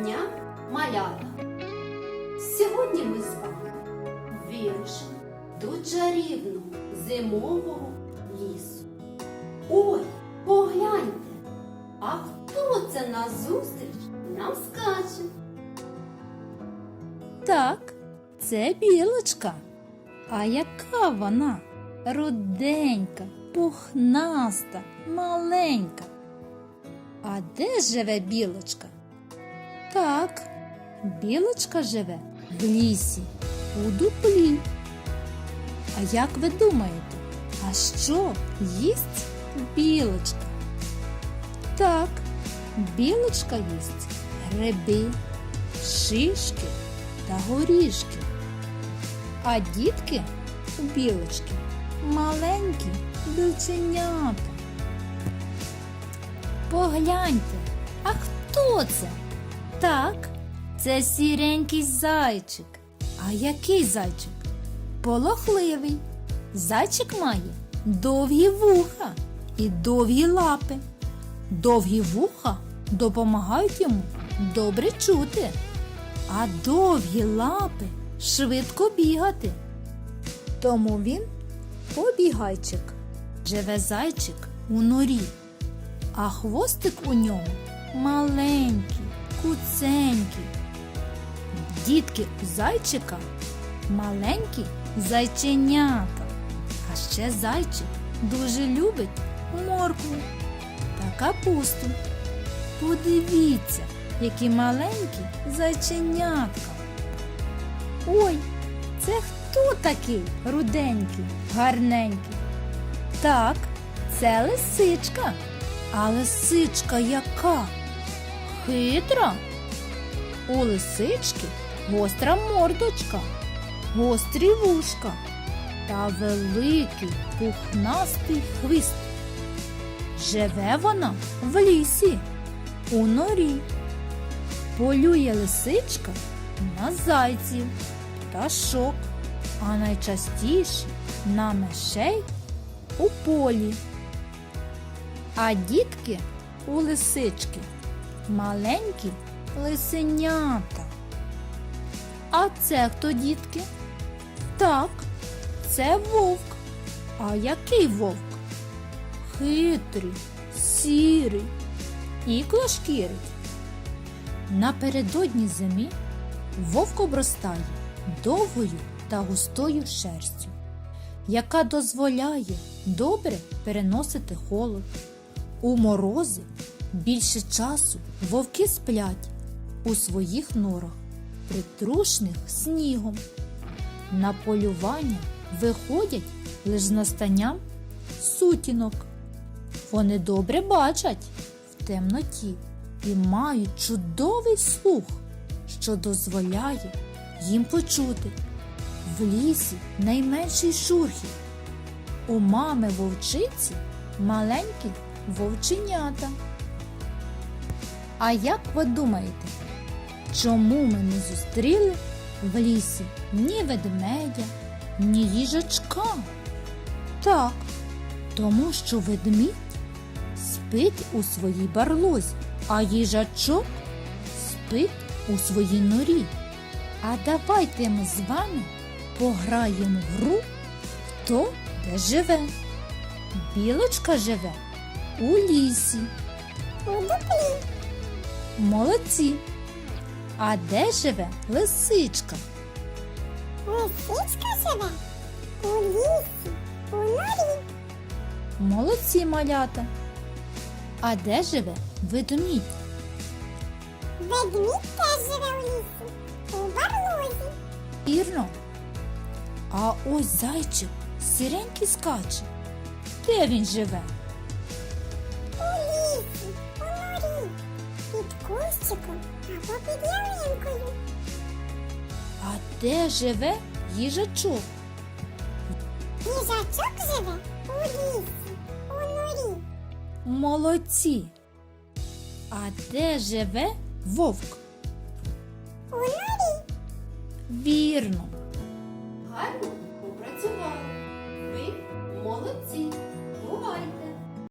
дня, малята! Сьогодні ми з вами вирушимо до чарівного зимового лісу. Ой, погляньте, а хто це назустріч нам скаче? Так, це білочка. А яка вона? Руденька, пухнаста, маленька. А де живе білочка? Так, білочка живе в лісі, у дуплі. А як ви думаєте, а що їсть білочка? Так, білочка їсть гриби, шишки та горішки. А дітки у білочки маленькі білченята. Погляньте, а хто це? Так, це сіренький зайчик. А який зайчик? Полохливий. Зайчик має довгі вуха і довгі лапи. Довгі вуха допомагають йому добре чути, а довгі лапи швидко бігати. Тому він побігайчик. Живе зайчик у норі, а хвостик у ньому маленький, куценький. Дітки у зайчика маленькі зайченята. А ще зайчик дуже любить моркву та капусту. Подивіться, які маленькі зайченятка. Ой, це хто такий руденький, гарненький? Так, це лисичка. А лисичка яка? Хитра. У лисички гостра мордочка, гострі вушка та великий пухнастий хвіст. Живе вона в лісі, у норі. Полює лисичка на зайців, пташок, а найчастіше на мишей у полі. А дітки у лисички маленькі лисенята. А це хто дітки? Так, це вовк. А який вовк? Хитрий, сірий, іклошкірий. Напередодні зими вовк обростає довгою та густою шерстю, яка дозволяє добре переносити холод. У морози більше часу вовки сплять у своїх норах, притрушених снігом. На полювання виходять лише з настанням сутінок. Вони добре бачать в темноті і мають чудовий слух, що дозволяє їм почути в лісі найменший шурхіт. У мами вовчиці маленькі вовченята. А як ви думаєте, чому ми не зустріли в лісі ні ведмедя, ні їжачка? Так, тому що ведмідь спить у своїй барлозі, а їжачок спить у своїй норі. А давайте ми з вами пограємо в гру хто де живе. Білочка живе у лісі. У дуплі, Молодці. А де живе лисичка? лисичка живе у лісі, у норі, Молодці малята. А де живе ведмідь? ведмідь теж живе у лісі, у барлозі, Вірно. А ось зайчик сіренький скаче. Де він живе? Кущиком або під ялинкою, А де живе їжачок? їжачок живе у лісі, у норі, Молодці. А де живе вовк? у норі, Вірно. Гарно